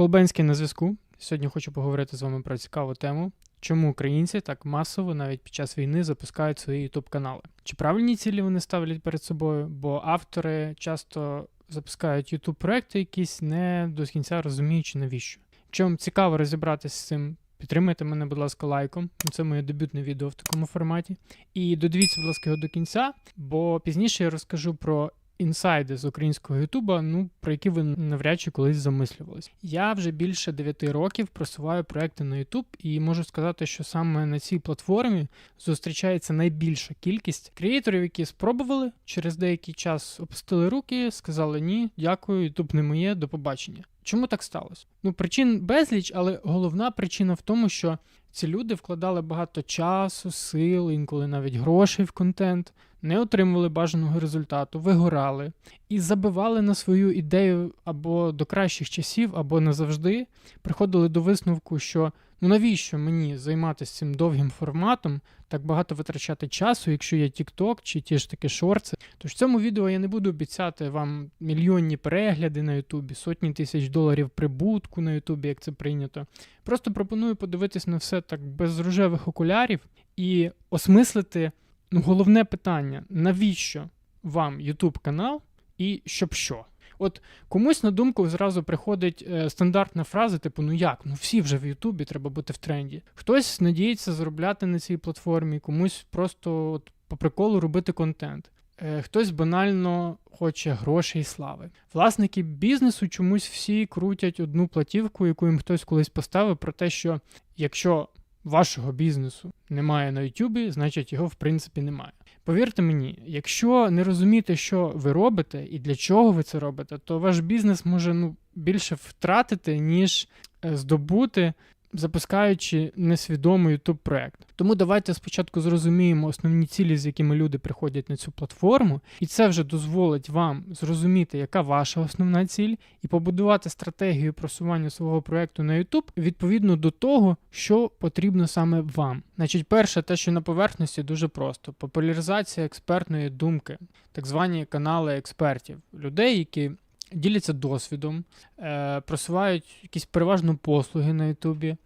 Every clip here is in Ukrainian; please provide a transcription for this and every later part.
Колбенський на зв'язку. Сьогодні хочу поговорити з вами про цікаву тему. Чому українці так масово навіть під час війни запускають свої youtube канали? Чи правильні цілі вони ставлять перед собою? Бо автори часто запускають youtube проекти якісь не до кінця розуміючи навіщо. Якщо цікаво розібратися з цим, підтримайте мене, будь ласка, лайком. Це моє дебютне відео в такому форматі. І додивіться, будь ласка, його до кінця, бо пізніше я розкажу про інсайди з українського Ютуба, ну про які ви навряд чи колись замислювались. Я вже більше 9 років просуваю проекти на Ютуб, і можу сказати, що саме на цій платформі зустрічається найбільша кількість креаторів, які спробували через деякий час опустили руки, сказали ні, дякую, Ютуб не моє, до побачення. Чому так сталося? Ну, причин безліч, але головна причина в тому, що ці люди вкладали багато часу, сил, інколи навіть грошей в контент, не отримували бажаного результату, вигорали і забивали на свою ідею або до кращих часів, або назавжди. Приходили до висновку, що ну навіщо мені займатися цим довгим форматом, так багато витрачати часу, якщо є TikTok чи ті ж таки шорти. Тож в цьому відео я не буду обіцяти вам мільйонні перегляди на Ютубі, сотні тисяч доларів прибутку на Ютубі, як це прийнято. Просто пропоную подивитись на все так без рожевих окулярів і осмислити головне питання: навіщо вам YouTube канал і щоб що? От комусь на думку зразу приходить е, стандартна фраза, типу, ну як, ну всі вже в Ютубі, треба бути в тренді. Хтось надіється заробляти на цій платформі, комусь просто от, по приколу робити контент. Е, хтось банально хоче грошей і слави. Власники бізнесу чомусь всі крутять одну платівку, яку їм хтось колись поставив, про те, що якщо вашого бізнесу немає на Ютубі, значить його в принципі немає. Повірте мені, якщо не розумієте, що ви робите і для чого ви це робите, то ваш бізнес може ну, більше втратити, ніж е, здобути запускаючи несвідомий youtube проект. Тому давайте спочатку зрозуміємо основні цілі, з якими люди приходять на цю платформу, і це вже дозволить вам зрозуміти, яка ваша основна ціль, і побудувати стратегію просування свого проекту на YouTube відповідно до того, що потрібно саме вам. Значить, перше, те, що на поверхності дуже просто: популяризація експертної думки, так звані канали експертів, людей, які діляться досвідом, е, просувають якісь переважно послуги на Ютубі.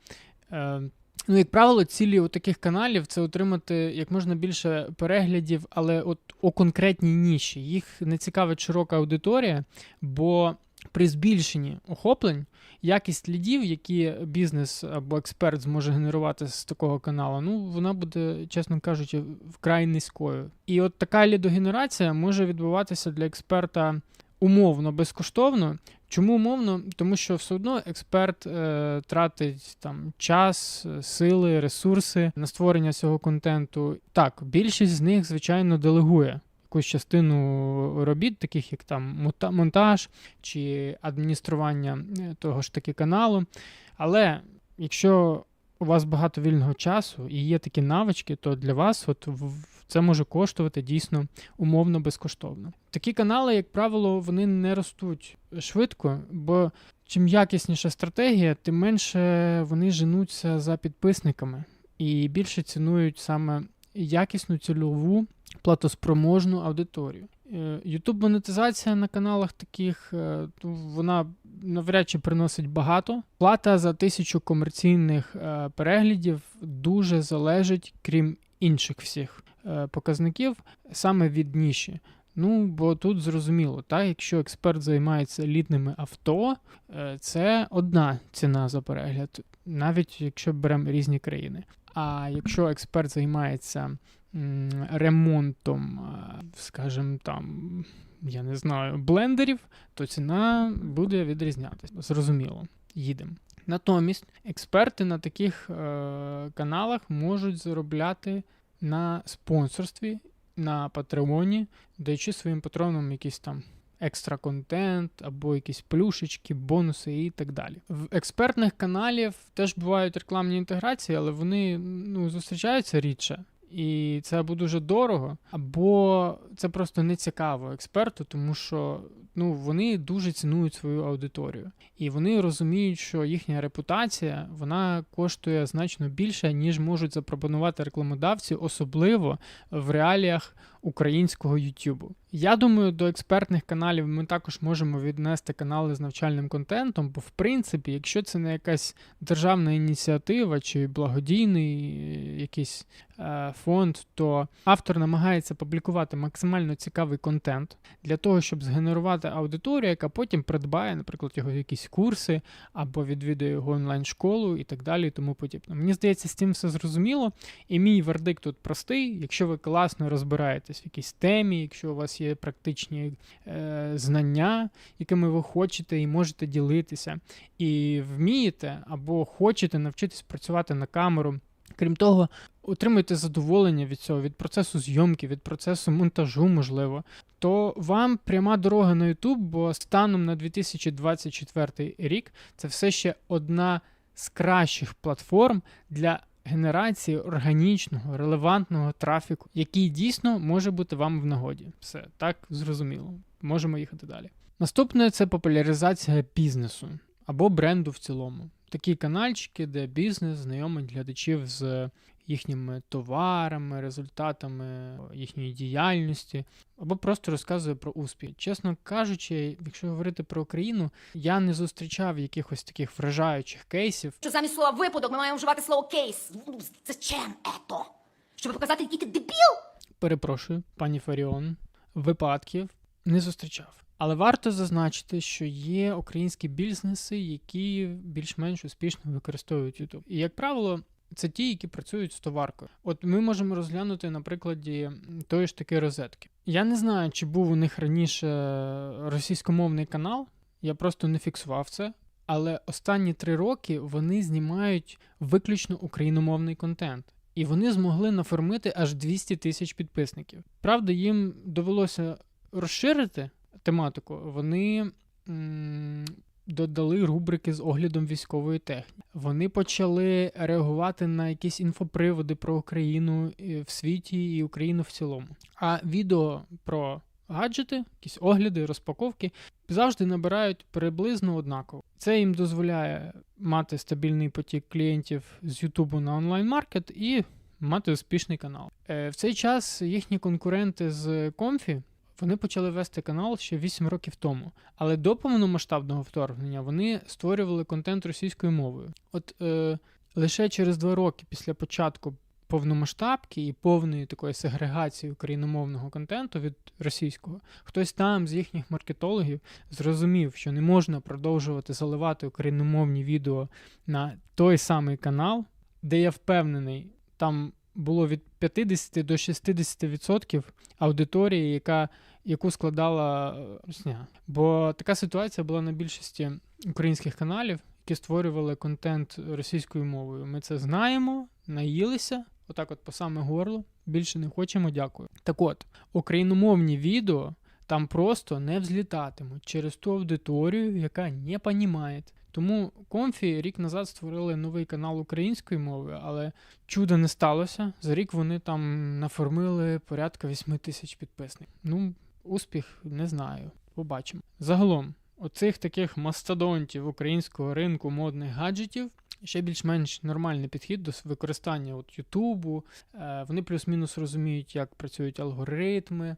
Е, Ну, як правило, цілі у таких каналів це отримати як можна більше переглядів, але от у конкретній ніші. Їх не цікавить широка аудиторія, бо при збільшенні охоплень якість лідів, які бізнес або експерт зможе генерувати з такого каналу, ну вона буде, чесно кажучи, вкрай низькою. І от така лідогенерація може відбуватися для експерта умовно безкоштовно. Чому умовно? Тому що все одно експерт е, тратить там час, сили, ресурси на створення цього контенту. Так, більшість з них, звичайно, делегує якусь частину робіт, таких як там монтаж чи адміністрування е, того ж таки каналу. Але якщо у вас багато вільного часу і є такі навички, то для вас от це може коштувати дійсно умовно безкоштовно. Такі канали, як правило, вони не ростуть швидко, бо чим якісніша стратегія, тим менше вони женуться за підписниками і більше цінують саме якісну цільову платоспроможну аудиторію. Ютуб монетизація на каналах таких, е, вона навряд чи приносить багато. Плата за тисячу комерційних е, переглядів дуже залежить, крім інших всіх Е, показників саме від ніші. Ну, бо тут зрозуміло, так, якщо експерт займається літними авто, е, це одна ціна за перегляд, навіть якщо беремо різні країни. А якщо експерт займається ремонтом, е, скажімо там, я не знаю, блендерів, то ціна буде відрізнятися. Зрозуміло, їдемо. Натомість експерти на таких е, каналах можуть заробляти на спонсорстві, на Патреоні, даючи своїм патронам якийсь там екстра контент або якісь плюшечки, бонуси і так далі. В експертних каналів теж бувають рекламні інтеграції, але вони ну, зустрічаються рідше. І це або дуже дорого, або це просто не цікаво експерту, тому що ну, вони дуже цінують свою аудиторію. І вони розуміють, що їхня репутація вона коштує значно більше, ніж можуть запропонувати рекламодавці, особливо в реаліях українського Ютубу. Я думаю, до експертних каналів ми також можемо віднести канали з навчальним контентом, бо в принципі, якщо це не якась державна ініціатива чи благодійний е, якийсь е, фонд, то автор намагається публікувати максимально цікавий контент для того, щоб згенерувати аудиторію, яка потім придбає, наприклад, його якісь курси або відвідує його онлайн-школу і так далі, і тому подібне. Мені здається, з цим все зрозуміло. І мій вердикт тут простий. Якщо ви класно розбираєтесь в якійсь темі, якщо у вас є практичні е, знання, якими ви хочете і можете ділитися, і вмієте або хочете навчитись працювати на камеру. Крім того, отримуєте задоволення від цього, від процесу зйомки, від процесу монтажу, можливо, то вам пряма дорога на YouTube, бо станом на 2024 рік це все ще одна з кращих платформ для генерації органічного, релевантного трафіку, який дійсно може бути вам в нагоді. Все так зрозуміло. Можемо їхати далі. Наступне це популяризація бізнесу або бренду в цілому. Такі канальчики, де бізнес знайомить глядачів з їхніми товарами, результатами їхньої діяльності, або просто розказує про успіх. Чесно кажучи, якщо говорити про Україну, я не зустрічав якихось таких вражаючих кейсів. Що замість слова випадок ми маємо вживати слово кейс. Зачем ето? Щоб показати, який ти дебіл? Перепрошую, пані Фаріон, випадків не зустрічав. Але варто зазначити, що є українські бізнеси, які більш-менш успішно використовують YouTube. І, як правило, це ті, які працюють з товаркою. От ми можемо розглянути на прикладі тої ж таки розетки. Я не знаю, чи був у них раніше російськомовний канал, я просто не фіксував це. Але останні три роки вони знімають виключно україномовний контент. І вони змогли наформити аж 200 тисяч підписників. Правда, їм довелося розширити тематику. Вони м- додали рубрики з оглядом військової техніки. Вони почали реагувати на якісь інфоприводи про Україну в світі і Україну в цілому. А відео про гаджети, якісь огляди, розпаковки завжди набирають приблизно однаково. Це їм дозволяє мати стабільний потік клієнтів з Ютубу на онлайн-маркет і мати успішний канал. Е, в цей час їхні конкуренти з Комфі. Вони почали вести канал ще 8 років тому, але до повномасштабного вторгнення вони створювали контент російською мовою. От е, лише через два роки після початку повномасштабки і повної такої сегрегації україномовного контенту від російського, хтось там з їхніх маркетологів зрозумів, що не можна продовжувати заливати україномовні відео на той самий канал, де я впевнений, там було від 50 до 60% аудиторії, яка, яку складала Росня. Бо така ситуація була на більшості українських каналів, які створювали контент російською мовою. Ми це знаємо, наїлися, отак, от по саме горло. Більше не хочемо, дякую. Так от, україномовні відео там просто не взлітатимуть через ту аудиторію, яка не понімає. Тому Комфі рік назад створили новий канал української мови, але чуда не сталося. За рік вони там наформили порядка 8 тисяч підписників. Ну, успіх не знаю. Побачимо. Загалом, оцих таких мастодонтів українського ринку модних гаджетів. Ще більш-менш нормальний підхід до використання от Ютубу. Е, вони плюс-мінус розуміють, як працюють алгоритми, е,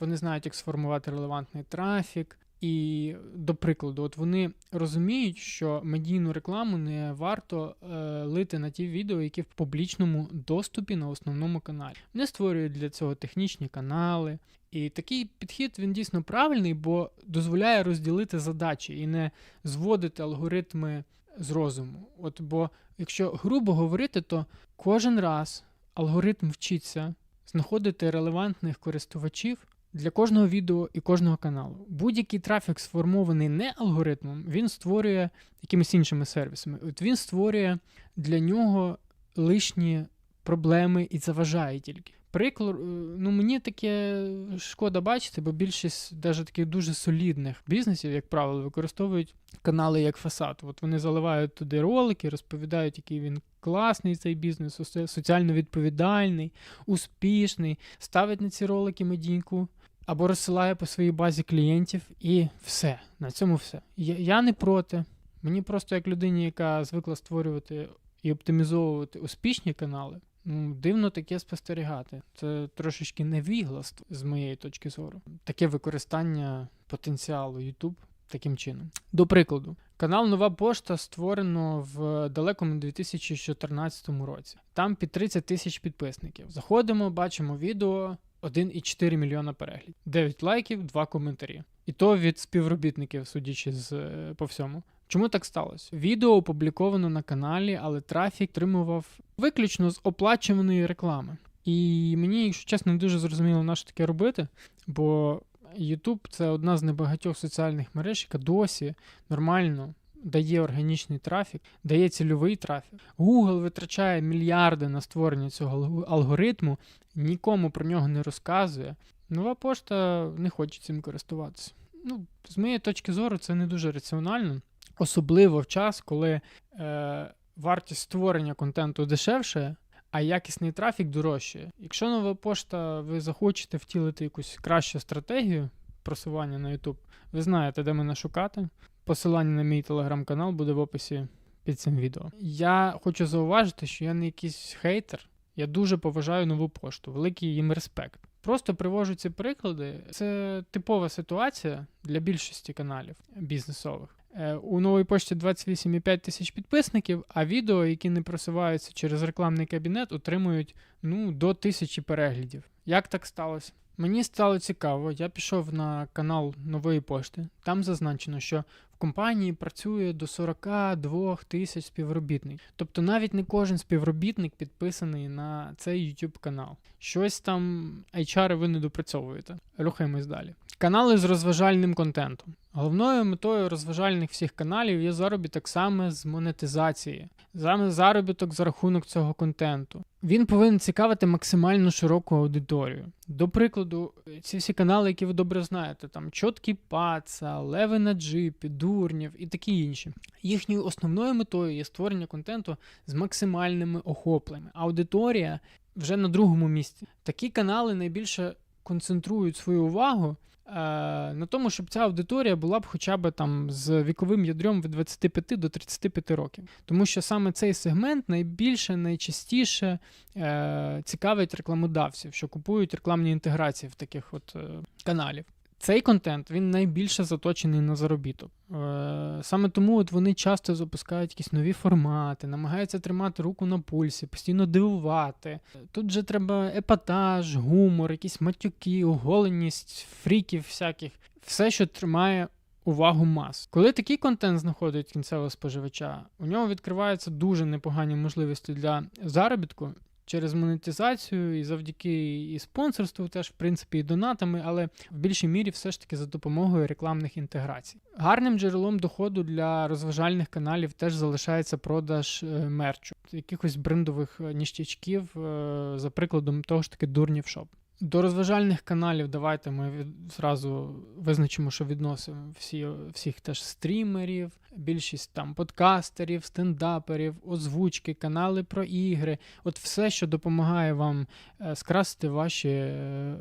вони знають, як сформувати релевантний трафік. І, до прикладу, от вони розуміють, що медійну рекламу не варто е, лити на ті відео, які в публічному доступі на основному каналі. Вони створюють для цього технічні канали. І такий підхід він дійсно правильний, бо дозволяє розділити задачі і не зводити алгоритми з розуму. От бо, якщо грубо говорити, то кожен раз алгоритм вчиться знаходити релевантних користувачів для кожного відео і кожного каналу. Будь-який трафік сформований не алгоритмом, він створює якимись іншими сервісами. От він створює для нього лишні проблеми і заважає тільки. Приклад, ну мені таке шкода бачити, бо більшість навіть таких дуже солідних бізнесів, як правило, використовують канали як фасад. От вони заливають туди ролики, розповідають, який він класний цей бізнес, соціально відповідальний, успішний, ставить на ці ролики медійку або розсилає по своїй базі клієнтів, і все. На цьому все. Я, я не проти. Мені просто як людині, яка звикла створювати і оптимізовувати успішні канали, Ну, дивно таке спостерігати. Це трошечки невігластво з моєї точки зору. Таке використання потенціалу YouTube таким чином. До прикладу, канал Нова Пошта створено в далекому 2014 році. Там під 30 тисяч підписників. Заходимо, бачимо відео 1,4 мільйона переглядів, 9 лайків, 2 коментарі. І то від співробітників, судячи з е, по всьому. Чому так сталося? Відео опубліковано на каналі, але трафік отримував виключно з оплачуваної реклами. І мені, якщо чесно, не дуже зрозуміло, на що таке робити, бо YouTube це одна з небагатьох соціальних мереж, яка досі нормально дає органічний трафік, дає цільовий трафік. Google витрачає мільярди на створення цього алгоритму, нікому про нього не розказує. Нова пошта не хоче цим користуватися. Ну, з моєї точки зору, це не дуже раціонально, особливо в час, коли е, вартість створення контенту дешевше, а якісний трафік дорожчає. Якщо нова пошта, ви захочете втілити якусь кращу стратегію просування на YouTube, ви знаєте, де мене шукати. Посилання на мій телеграм-канал буде в описі під цим відео. Я хочу зауважити, що я не якийсь хейтер. Я дуже поважаю нову пошту, великий їм респект. Просто привожу ці приклади. Це типова ситуація для більшості каналів бізнесових. Е, У новій пошті 28,5 тисяч підписників, а відео, які не просуваються через рекламний кабінет, отримують ну, до тисячі переглядів. Як так сталося? Мені стало цікаво, я пішов на канал нової пошти. Там зазначено, що компанії працює до 42 тисяч співробітників. Тобто навіть не кожен співробітник підписаний на цей YouTube канал. Щось там HR ви не допрацьовуєте. Рухаємось далі. Канали з розважальним контентом. Головною метою розважальних всіх каналів є заробіток саме з монетизації, саме заробіток за рахунок цього контенту. Він повинен цікавити максимально широку аудиторію. До прикладу, ці всі канали, які ви добре знаєте, там Чоткий Паца, Леви на джипі, Дурнів і такі інші. Їхньою основною метою є створення контенту з максимальними охопленнями. Аудиторія вже на другому місці. Такі канали найбільше концентрують свою увагу на тому, щоб ця аудиторія була б хоча б там з віковим ядром від 25 до 35 років. Тому що саме цей сегмент найбільше, найчастіше е, цікавить рекламодавців, що купують рекламні інтеграції в таких от е, каналів. Цей контент він найбільше заточений на заробіток. Е, саме тому от вони часто запускають якісь нові формати, намагаються тримати руку на пульсі, постійно дивувати. Тут же треба епатаж, гумор, якісь матюки, оголеність, фріків всяких, все, що тримає увагу мас. Коли такий контент знаходить кінцевого споживача, у нього відкриваються дуже непогані можливості для заробітку. Через монетизацію і завдяки і спонсорству, теж в принципі і донатами, але в більшій мірі все ж таки за допомогою рекламних інтеграцій. Гарним джерелом доходу для розважальних каналів теж залишається продаж е, мерчу, якихось брендових е, ніштячків, е, за прикладом того ж таки Дурнів Шоп. До розважальних каналів давайте ми зразу визначимо, що відносимо всі, всіх теж стрімерів, більшість там подкастерів, стендаперів, озвучки, канали про ігри. От все, що допомагає вам е, скрасити ваші е,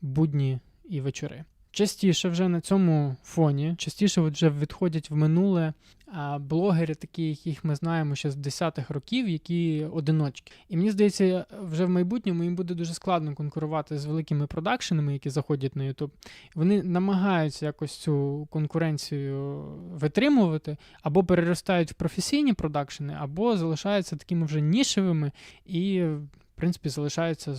будні і вечори. Частіше вже на цьому фоні, частіше вже відходять в минуле блогери, такі, яких ми знаємо ще з 10-х років, які одиночки. І мені здається, вже в майбутньому їм буде дуже складно конкурувати з великими продакшенами, які заходять на YouTube. Вони намагаються якось цю конкуренцію витримувати, або переростають в професійні продакшени, або залишаються такими вже нішевими і, в принципі, залишаються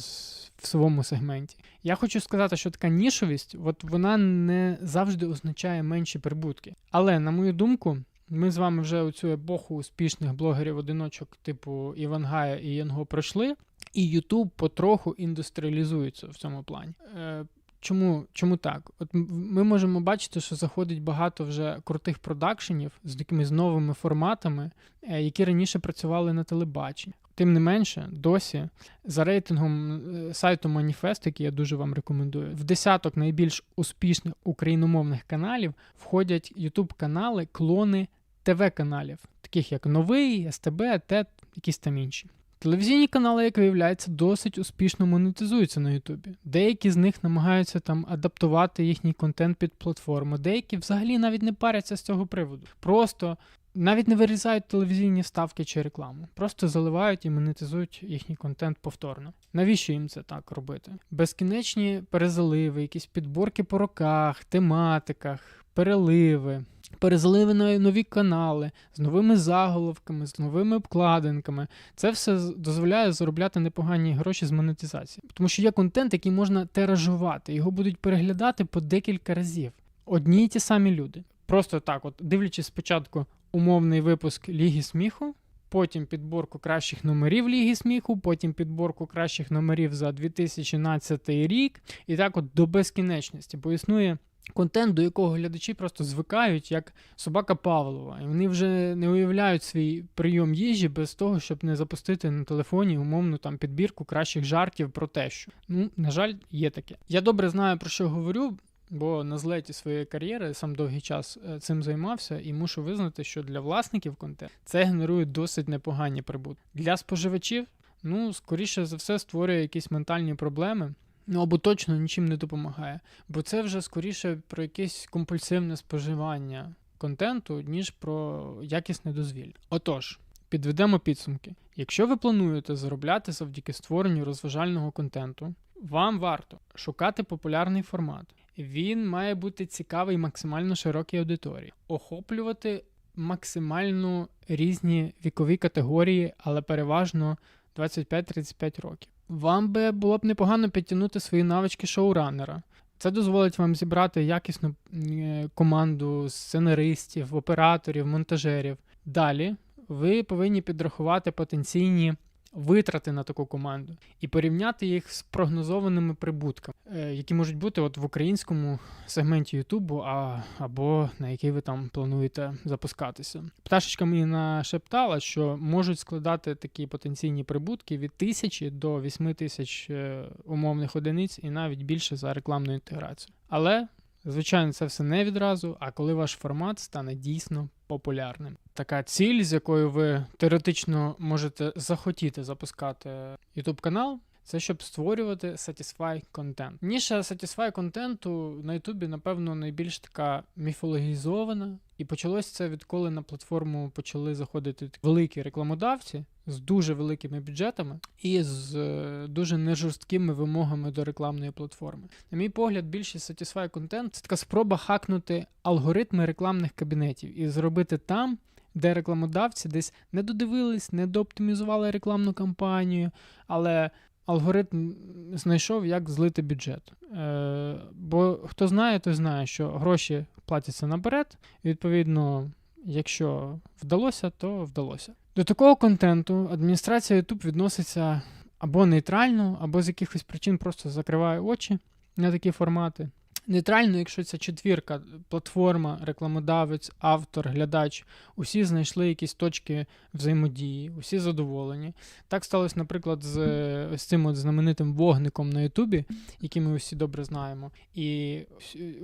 в своєму сегменті. Я хочу сказати, що така нішовість, от вона не завжди означає менші прибутки. Але, на мою думку, ми з вами вже оцю епоху успішних блогерів-одиночок, типу Івангая і Янго пройшли, і YouTube потроху індустріалізується в цьому плані. Е, Чому, чому так? От ми можемо бачити, що заходить багато вже крутих продакшенів з якимись новими форматами, е, які раніше працювали на телебаченні. Тим не менше, досі за рейтингом е, сайту Маніфест, який я дуже вам рекомендую, в десяток найбільш успішних україномовних каналів входять youtube канали клони ТВ-каналів, таких як Новий, СТБ, ТЕТ, якісь там інші. Телевізійні канали, як виявляється, досить успішно монетизуються на Ютубі. Деякі з них намагаються там адаптувати їхній контент під платформу, деякі взагалі навіть не паряться з цього приводу. Просто навіть не вирізають телевізійні вставки чи рекламу, просто заливають і монетизують їхній контент повторно. Навіщо їм це так робити? Безкінечні перезаливи, якісь підборки по роках, тематиках, переливи. Перезаливи на нові канали з новими заголовками, з новими обкладинками. Це все дозволяє заробляти непогані гроші з монетизації. Тому що є контент, який можна тиражувати, його будуть переглядати по декілька разів. Одні й ті самі люди. Просто так, от дивлячись спочатку умовний випуск Ліги сміху, потім підборку кращих номерів Ліги сміху, потім підборку кращих номерів за 2017 рік, і так от до безкінечності, бо існує. Контент, до якого глядачі просто звикають, як собака Павлова, і вони вже не уявляють свій прийом їжі без того, щоб не запустити на телефоні умовну там підбірку кращих жартів про те, що ну на жаль, є таке. Я добре знаю про що говорю, бо на злеті своєї кар'єри сам довгий час е, цим займався, і мушу визнати, що для власників контенту це генерує досить непогані прибутки. Для споживачів, ну скоріше за все, створює якісь ментальні проблеми. Ну або точно нічим не допомагає, бо це вже скоріше про якесь компульсивне споживання контенту, ніж про якісне дозвілля. Отож, підведемо підсумки. Якщо ви плануєте заробляти завдяки створенню розважального контенту, вам варто шукати популярний формат. Він має бути цікавий максимально широкій аудиторії, охоплювати максимально різні вікові категорії, але переважно 25-35 років. Вам би було б непогано підтягнути свої навички шоураннера. Це дозволить вам зібрати якісну е, команду сценаристів, операторів, монтажерів. Далі ви повинні підрахувати потенційні витрати на таку команду і порівняти їх з прогнозованими прибутками, е, які можуть бути от в українському сегменті Ютубу, а, або на який ви там плануєте запускатися. Пташечка мені нашептала, що можуть складати такі потенційні прибутки від тисячі до 8 тисяч е, умовних одиниць і навіть більше за рекламну інтеграцію. Але Звичайно, це все не відразу, а коли ваш формат стане дійсно популярним. Така ціль, з якою ви теоретично можете захотіти запускати YouTube канал, це щоб створювати Satisfy контент. Ніша Satisfy контенту на YouTube, напевно, найбільш така міфологізована, і почалось це відколи на платформу почали заходити великі рекламодавці з дуже великими бюджетами і з е, дуже нежорсткими вимогами до рекламної платформи. На мій погляд, більшість Satisfy контент це така спроба хакнути алгоритми рекламних кабінетів і зробити там. Де рекламодавці десь не додивились, не дооптимізували рекламну кампанію, але алгоритм знайшов, як злити бюджет. Е, бо хто знає, той знає, що гроші платяться наперед. І, відповідно, якщо вдалося, то вдалося. До такого контенту адміністрація YouTube відноситься або нейтрально, або з якихось причин просто закриває очі на такі формати. Нейтрально, якщо ця четвірка, платформа, рекламодавець, автор, глядач, усі знайшли якісь точки взаємодії, усі задоволені. Так сталося, наприклад, з ось цим от знаменитим вогником на Ютубі, який ми усі добре знаємо, і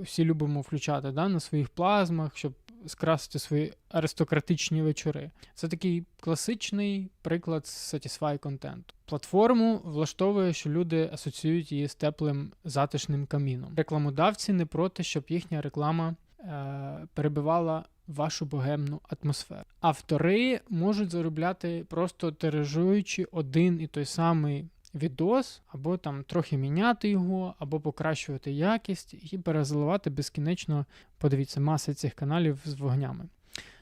всі любимо включати да, на своїх плазмах, щоб скрасити свої аристократичні вечори. Це такий класичний приклад Satisfy контенту. Платформу влаштовує, що люди асоціюють її з теплим затишним каміном. Рекламодавці не проти, щоб їхня реклама е, перебивала вашу богемну атмосферу. Автори можуть заробляти просто тиражуючи один і той самий відос, або там трохи міняти його, або покращувати якість і перезаливати безкінечно, подивіться, маси цих каналів з вогнями.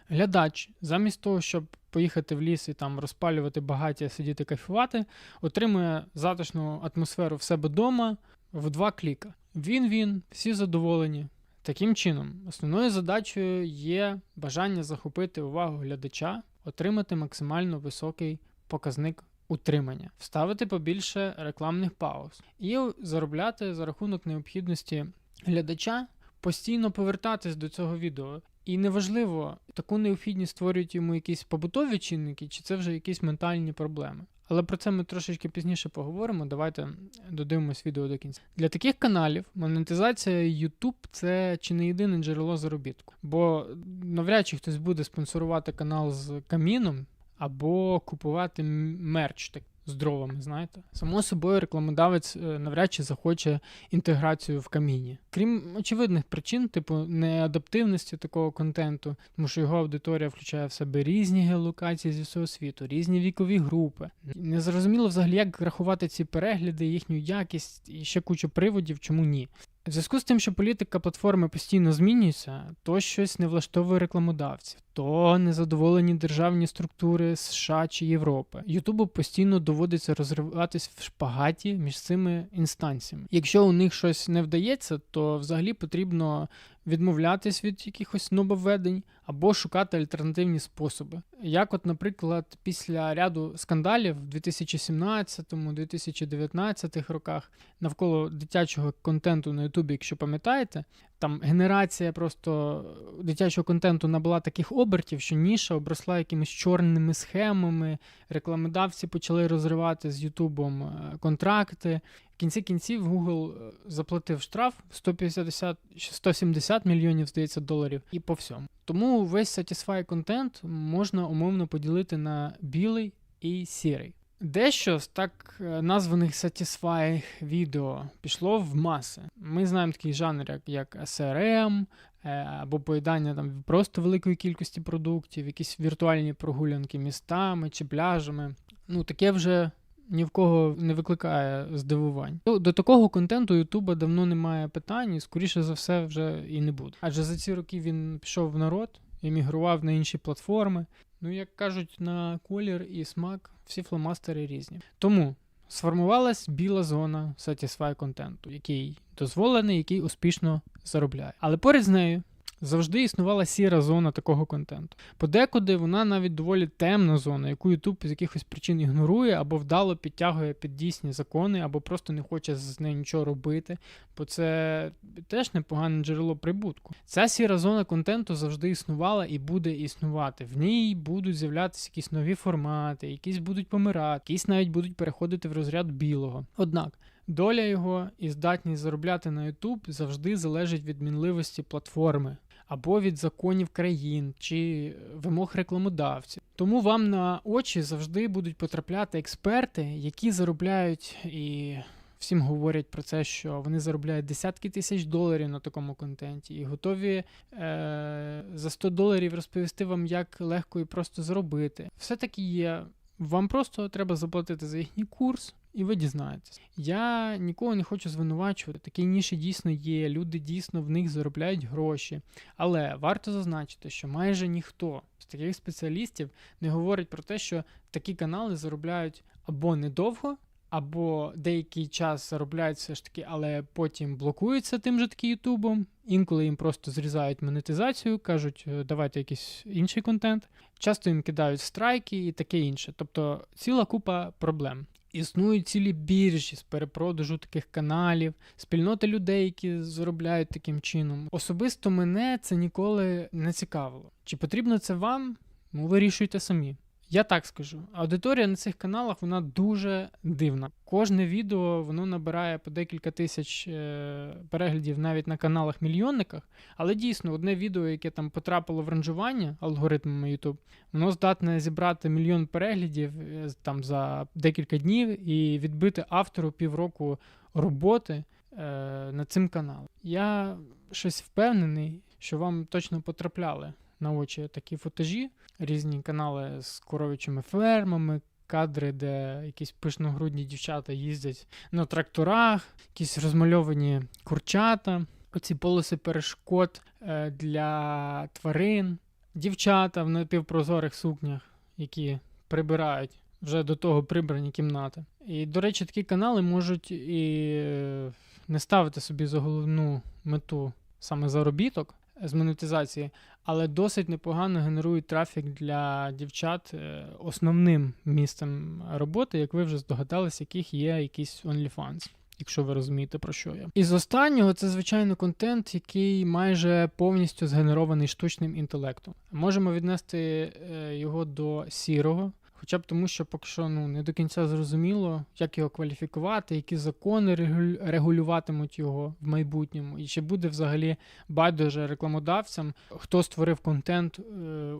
Глядач, замість того, щоб поїхати в ліс і там розпалювати багаття, сидіти кайфувати, отримує затишну атмосферу в себе вдома в два кліка. Він-він, всі задоволені. Таким чином, основною задачею є бажання захопити увагу глядача, отримати максимально високий показник утримання, вставити побільше рекламних пауз і заробляти за рахунок необхідності глядача постійно повертатись до цього відео. І неважливо, таку необхідність створюють йому якісь побутові чинники, чи це вже якісь ментальні проблеми. Але про це ми трошечки пізніше поговоримо. Давайте додивимось відео до кінця. Для таких каналів монетизація YouTube це чи не єдине джерело заробітку. Бо навряд чи хтось буде спонсорувати канал з каміном, або купувати мерч так з дровами, знаєте. Само собою, рекламодавець е, навряд чи захоче інтеграцію в каміні. Крім очевидних причин, типу неадаптивності такого контенту, тому що його аудиторія включає в себе різні геолокації зі всього світу, різні вікові групи. Незрозуміло взагалі, як рахувати ці перегляди, їхню якість і ще кучу приводів, чому ні. В зв'язку з тим, що політика платформи постійно змінюється, то щось не влаштовує рекламодавців, то незадоволені державні структури США чи Європи. Ютубу постійно доводиться розриватись в шпагаті між цими інстанціями. Якщо у них щось не вдається, то взагалі потрібно відмовлятись від якихось нововведень або шукати альтернативні способи. Як, от, наприклад, після ряду скандалів в 2017-2019 роках навколо дитячого контенту на Ютубі, якщо пам'ятаєте, там генерація просто дитячого контенту набула таких обертів, що ніша обросла якимись чорними схемами, рекламодавці почали розривати з Ютубом е, контракти. Кінці кінців Google е, заплатив штраф 150 170 мільйонів, здається, доларів і по всьому. Тому весь Satisfy контент можна умовно поділити на білий і сірий. Дещо з так е, названих Satisfy відео пішло в маси. Ми знаємо такий жанр, як, як SRM, е, або поїдання там просто великої кількості продуктів, якісь віртуальні прогулянки містами чи пляжами. Ну, таке вже ні в кого не викликає здивувань. До, до такого контенту Ютуба давно немає питань, і скоріше за все вже і не буде. Адже за ці роки він пішов в народ, емігрував на інші платформи. Ну, як кажуть, на колір і смак всі фломастери різні. Тому сформувалась біла зона Satisfy контенту, який дозволений, який успішно заробляє. Але поряд з нею завжди існувала сіра зона такого контенту. Подекуди вона навіть доволі темна зона, яку YouTube з якихось причин ігнорує або вдало підтягує під дійсні закони, або просто не хоче з нею нічого робити, бо це теж непогане джерело прибутку. Ця сіра зона контенту завжди існувала і буде існувати. В ній будуть з'являтися якісь нові формати, якісь будуть помирати, якісь навіть будуть переходити в розряд білого. Однак. Доля його і здатність заробляти на YouTube завжди залежить від мінливості платформи або від законів країн чи вимог рекламодавців. Тому вам на очі завжди будуть потрапляти експерти, які заробляють і. Всім говорять про це, що вони заробляють десятки тисяч доларів на такому контенті і готові е- за 100 доларів розповісти вам, як легко і просто заробити. Все таки є. Вам просто треба заплатити за їхній курс, і ви дізнаєтесь. Я нікого не хочу звинувачувати. Такі ніші дійсно є. Люди дійсно в них заробляють гроші. Але варто зазначити, що майже ніхто з таких спеціалістів не говорить про те, що такі канали заробляють або недовго. Або деякий час заробляють все ж таки, але потім блокуються тим же таки Ютубом. Інколи їм просто зрізають монетизацію, кажуть, «Е, давайте якийсь інший контент. Часто їм кидають страйки і таке інше. Тобто ціла купа проблем. Існують цілі біржі з перепродажу таких каналів, спільноти людей, які заробляють таким чином. Особисто мене це ніколи не цікавило. Чи потрібно це вам? Ну, вирішуйте самі. Я так скажу. Аудиторія на цих каналах вона дуже дивна. Кожне відео воно набирає по декілька тисяч е, переглядів навіть на каналах-мільйонниках. Але дійсно, одне відео, яке там потрапило в ранжування алгоритмами YouTube, воно здатне зібрати мільйон переглядів е, там за декілька днів і відбити автору півроку роботи е, над цим каналом. Я щось впевнений, що вам точно потрапляли на очі такі футажі, різні канали з коровичими фермами, кадри, де якісь пишногрудні дівчата їздять на тракторах, якісь розмальовані курчата, оці полоси перешкод е, для тварин, дівчата в напівпрозорих сукнях, які прибирають. Вже до того прибрані кімнати. І, до речі, такі канали можуть і е, не ставити собі за головну мету саме заробіток з монетизації, але досить непогано генерують трафік для дівчат е, основним місцем роботи, як ви вже здогадались, яких є якийсь OnlyFans. Якщо ви розумієте, про що я. І з останнього це, звичайно, контент, який майже повністю згенерований штучним інтелектом. Можемо віднести е, його до сірого, Хоча б тому, що поки що ну, не до кінця зрозуміло, як його кваліфікувати, які закони регулю- регулюватимуть його в майбутньому, і чи буде взагалі байдуже рекламодавцям, хто створив контент, е,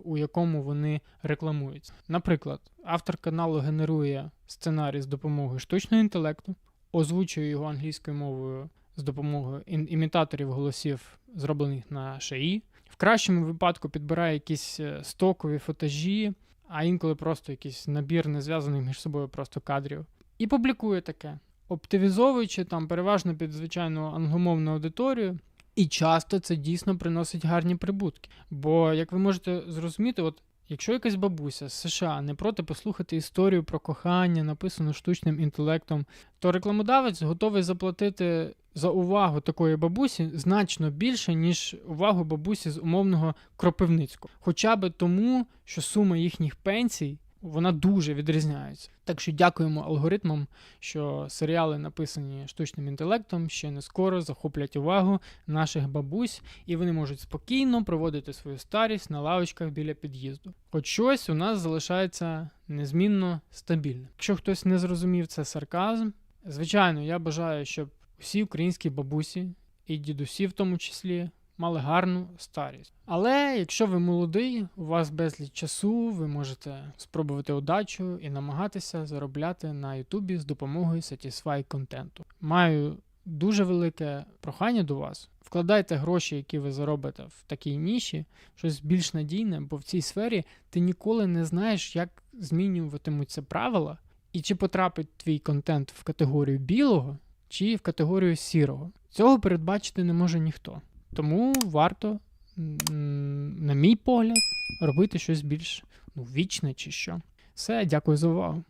у якому вони рекламуються. Наприклад, автор каналу генерує сценарій з допомогою штучного інтелекту, озвучує його англійською мовою з допомогою імітаторів голосів, зроблених на шиї. В кращому випадку підбирає якісь е, стокові фотажі, а інколи просто якийсь набір не зв'язаний між собою просто кадрів. І публікує таке, оптимізовуючи там переважно під звичайну англомовну аудиторію. І часто це дійсно приносить гарні прибутки. Бо, як ви можете зрозуміти, от якщо якась бабуся з США не проти послухати історію про кохання, написану штучним інтелектом, то рекламодавець готовий заплатити за увагу такої бабусі значно більше, ніж увагу бабусі з умовного Кропивницького. Хоча би тому, що сума їхніх пенсій вона дуже відрізняється. Так що дякуємо алгоритмам, що серіали, написані штучним інтелектом, ще не скоро захоплять увагу наших бабусь, і вони можуть спокійно проводити свою старість на лавочках біля під'їзду. Хоч щось у нас залишається незмінно стабільним. Якщо хтось не зрозумів це сарказм, звичайно, я бажаю, щоб усі українські бабусі і дідусі, в тому числі, мали гарну старість. Але якщо ви молодий, у вас безліч часу, ви можете спробувати удачу і намагатися заробляти на Ютубі з допомогою Satisfy контенту. Маю дуже велике прохання до вас. Вкладайте гроші, які ви заробите в такій ніші, щось більш надійне, бо в цій сфері ти ніколи не знаєш, як змінюватимуться правила, і чи потрапить твій контент в категорію білого, чи в категорію сірого. Цього передбачити не може ніхто. Тому варто, на мій погляд, робити щось більш ну, вічне чи що. Все, дякую за увагу.